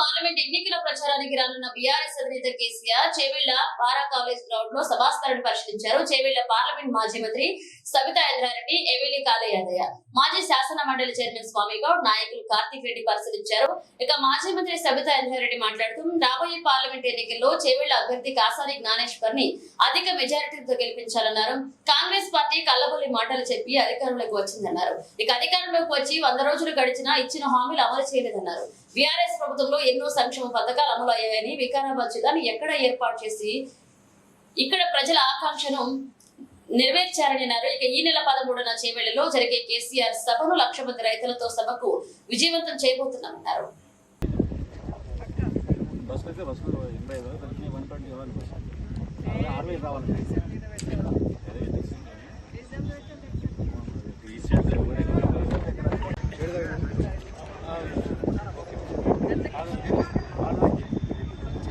Parliament ఎన్నికల ప్రచారానికి రానున్న బీఆర్ఎస్ అధినేత కేసీఆర్ చేవెళ్ళ పారా కాలేజ్ గ్రౌండ్లో సభాస్థలను పరిశీలించారు. చేవెళ్ళ పార్లమెంట్ మాజీ మంత్రి సవితా ఇంద్రారెడ్డి ఎమ్మెల్యే కాళ మాజీ శాసన మండలి చైర్మన్ స్వామి గౌడ్ నాయకులు కార్తీక్ రెడ్డి పరిశీలించారు. ఇక మాజీ మంత్రి సబితా ఇంద్రారెడ్డి మాట్లాడుతూ రాబోయే పార్లమెంట్ ఎన్నికల్లో చేవెళ్ళ అభ్యర్థి కాసాని జ్ఞానేశ్వర్ని అధిక మెజారిటీతో గెలిపించాలన్నారు. కాంగ్రెస్ పార్టీ కల్లబొల్లి మాటలు చెప్పి అధికారంలోకి వచ్చిందన్నారు. ఇక అధికారంలోకి వచ్చి వంద రోజులు గడిచినా ఇచ్చిన హామీలు అమలు చేయలేదన్నారు. బీఆర్ఎస్ ప్రభుత్వంలో ఎన్నో సంక్షేమ పథకాలు అమలు అయ్యాయని వికారాబాద్ జిల్లాను ఎక్కడ ఏర్పాటు చేసి ఇక్కడ ప్రజల ఆకాంక్షను నెరవేర్చారని అన్నారు. ఇక ఈ నెల పదమూడున చేవెళ్ళలో జరిగే కేసీఆర్ సభను లక్ష మంది రైతులతో సభకు విజయవంతం చేయబోతున్నామన్నారు. బస్సు అయితే బస్సు ఎనభై ఐదు దానికి వన్ ట్వంటీ ఇవ్వాలి బస్సు అరవై రావాలి అదే ఈ సైడ్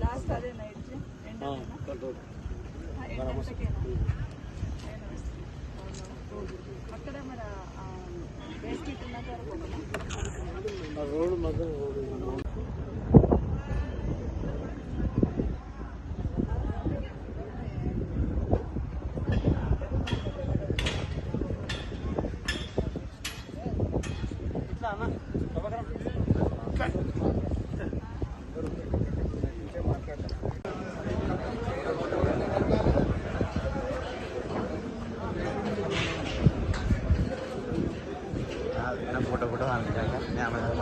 లాస్ట్ అదే నైట్ అక్కడ మన రోడ్డు మధ్య రోడ్డు ఫోటో కూడా అందుకే జ్ఞాపకం